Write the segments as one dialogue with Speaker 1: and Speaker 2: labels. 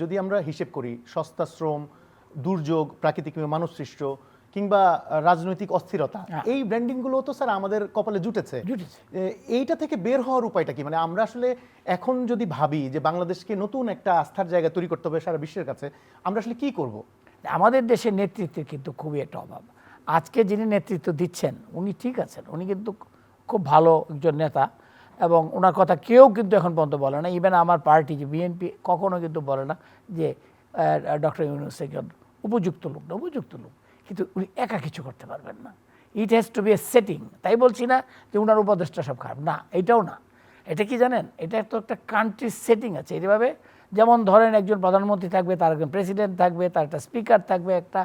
Speaker 1: যদি আমরা হিসেব করি সস্তা শ্রম দুর্যোগ প্রাকৃতিক মানুষ সৃষ্ট কিংবা রাজনৈতিক অস্থিরতা
Speaker 2: হ্যাঁ।
Speaker 1: এই ব্র্যান্ডিংগুলো তো স্যার আমাদের কপালে জুটেছে। এইটা থেকে বের হওয়ার উপায়টা কি? মানে আমরা আসলে এখন যদি ভাবি যে বাংলাদেশকে নতুন একটা আস্থার জায়গা তৈরি করতে হবে সারা বিশ্বের কাছে আমরা আসলে কি করব?
Speaker 2: আমাদের দেশের নেতৃত্বের কিন্তু খুবই একটা অভাব। আজকে যিনি নেতৃত্ব দিচ্ছেন উনি ঠিক আছেন। উনি কিন্তু খুব ভালো একজন নেতা। এবং ওনার কথা কেউ কিন্তু এখন পর্যন্ত বলে না। ইভেন আমার পার্টি যে বিএনপি কখনো কিন্তু বলে না যে ডক্টর ইউনুস একজন উপযুক্ত লোক না, উপযুক্ত লোক। কিন্তু উনি একা কিছু করতে পারবেন না। It has to be a setting তাই বলছি না যে ওনার উপদেশটা সব খারাপ। না, এটাও না। এটা কি জানেন? এটা তো একটা কান্ট্রির সেটিং আছে। এইভাবে যেমন ধরেন একজন প্রধানমন্ত্রী থাকবে, তার একজন প্রেসিডেন্ট থাকবে, তার একটা স্পিকার থাকবে, একটা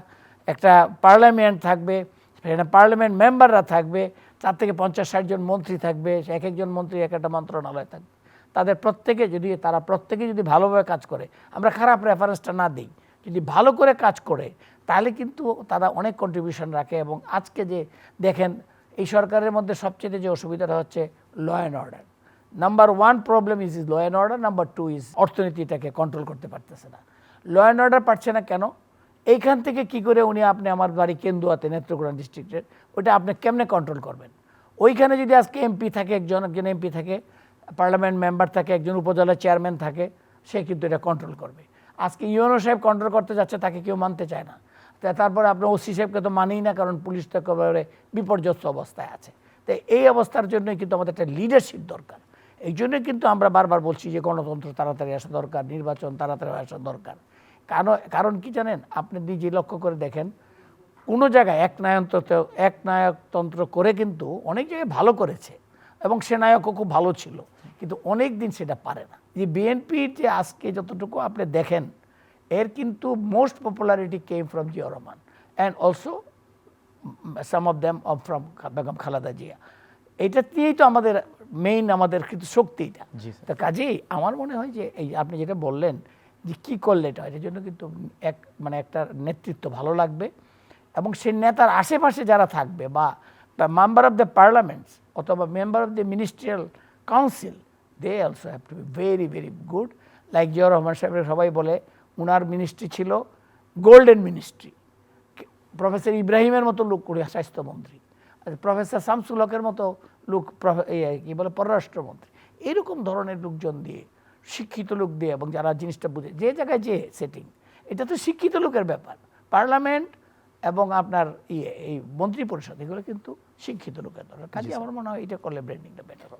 Speaker 2: একটা পার্লামেন্ট থাকবে, সেখানে পার্লামেন্ট মেম্বাররা থাকবে তার থেকে পঞ্চাশ, ষাট জন মন্ত্রী থাকবে, এক একজন মন্ত্রী এক একটা মন্ত্রণালয় থাকবে। তাদের প্রত্যেকে যদি, তারা প্রত্যেকে যদি ভালোভাবে কাজ করে, আমরা খারাপ রেফারেন্সটা না দিই, যদি ভালো করে কাজ করে, তাহলে কিন্তু তারা অনেক কন্ট্রিবিউশন রাখে এবং আজকে যে দেখেন, এই সরকারের মধ্যে সবচেয়ে যে অসুবিধাটা হচ্ছে law and order number one problem is is law and order number two is অর্থনীতিটাকে control করতে পারতেছে না। ল অ্যান্ড অর্ডার পারছে না কেন? এইখান থেকে কি করে উনি আপনি আমার বাড়ি কেন্দুয়াতে, নেত্রকোনা ডিস্ট্রিক্টের ওইটা আপনি কেমনে কন্ট্রোল করবেন? ওইখানে যদি আজকে এমপি থাকে, একজন একজন এমপি থাকে পার্লামেন্ট মেম্বার থাকে, একজন উপজেলা চেয়ারম্যান থাকে, সে কিন্তু এটা কন্ট্রোল করবে। আজকে ইউনো সাহেব কন্ট্রোল করতে যাচ্ছে, তাকে কেউ মানতে চায় না। তারপরে আপনার ওসি সাহেবকে তো মানেই না, কারণ পুলিশ তো একেবারে বিপর্যস্ত অবস্থায় আছে। তো এই অবস্থার জন্যই কিন্তু আমাদের একটা লিডারশিপ দরকার। এই জন্যই কিন্তু আমরা বারবার বলছি যে গণতন্ত্র তাড়াতাড়ি আসা দরকার, নির্বাচন তাড়াতাড়ি আসা দরকার। কারণ কারণ কি জানেন? আপনি নিজে লক্ষ্য করে দেখেন কোনো জায়গায় এক নায়কতন্ত্র এক নায়কতন্ত্র করে কিন্তু অনেক জায়গায় ভালো করেছে এবং সে নায়কও খুব ভালো ছিল কিন্তু অনেক দিন সেটা পারে না। যে বিএনপির যে আজকে যতটুকু আপনি দেখেন এর কিন্তু most popularity came from Zia Rahman and also some of them of from Begum Khaleda Zia এইটা নিয়েই তো আমাদের মেইন আমাদের কিন্তু শক্তি এটা।
Speaker 1: জি,
Speaker 2: তা কাজেই আমার মনে হয় যে এই আপনি যেটা বললেন যে কি করলে এটা হয় জন্য কিন্তু এক মানে একটা নেতৃত্ব ভালো লাগবে এবং সেই নেতার আশেপাশে যারা থাকবে বা মেম্বার অফ দ্য পার্লামেন্টস অথবা member of the ministerial council they also have to be very very good like Zia Rahman সাহেবের সবাই বলে, উনার মিনিস্ট্রি ছিল গোল্ডেন মিনিস্ট্রি প্রফেসর ইব্রাহিমের মতো লোক করে স্বাস্থ্যমন্ত্রী। প্রফেসর শামসুল হকের মতো লোক কি বলে, পররাষ্ট্রমন্ত্রী। এরকম ধরনের লোকজন দিয়ে শিক্ষিত লোক দিয়ে এবং যারা জিনিসটা বুঝে যে জায়গায় যে সেটিং এটা তো শিক্ষিত লোকের ব্যাপার। পার্লামেন্ট এবং আপনার ইয়ে এই মন্ত্রী পরিষদ এগুলো কিন্তু শিক্ষিত লোকের দরকার। কাজে আমার মনে হয় এটা করলে ব্র্যান্ডিংটা বেটার হবে।